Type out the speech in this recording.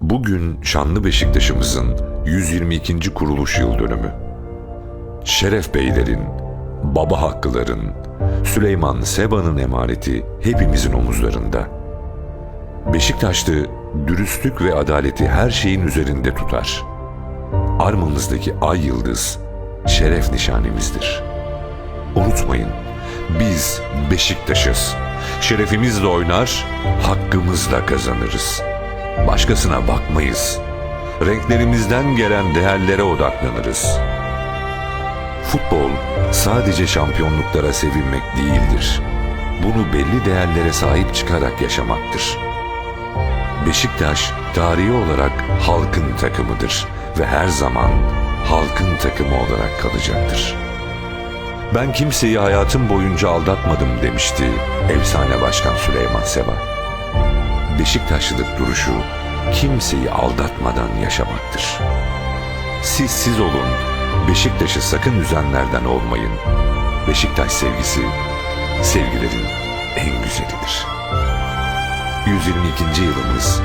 Bugün şanlı Beşiktaş'ımızın 122. kuruluş yıl dönümü. Şeref Beylerin, Baba Hakkıların, Süleyman Seba'nın emaneti hepimizin omuzlarında. Beşiktaşlı dürüstlük ve adaleti her şeyin üzerinde tutar. Armamızdaki ay yıldız şeref nişanemizdir. Unutmayın, biz Beşiktaş'ız. Şerefimizle oynar, hakkımızla kazanırız. Başkasına bakmayız. Renklerimizden gelen değerlere odaklanırız. Futbol sadece şampiyonluklara sevinmek değildir. Bunu belli değerlere sahip çıkarak yaşamaktır. Beşiktaş tarihi olarak halkın takımıdır ve her zaman halkın takımı olarak kalacaktır. Ben kimseyi hayatım boyunca aldatmadım demişti efsane başkan Süleyman Seba. Beşiktaşlılık duruşu kimseyi aldatmadan yaşamaktır. Siz siz olun, Beşiktaş'ı sakın üzenlerden olmayın. Beşiktaş sevgisi, sevgilerin en güzelidir. 122. yılımız.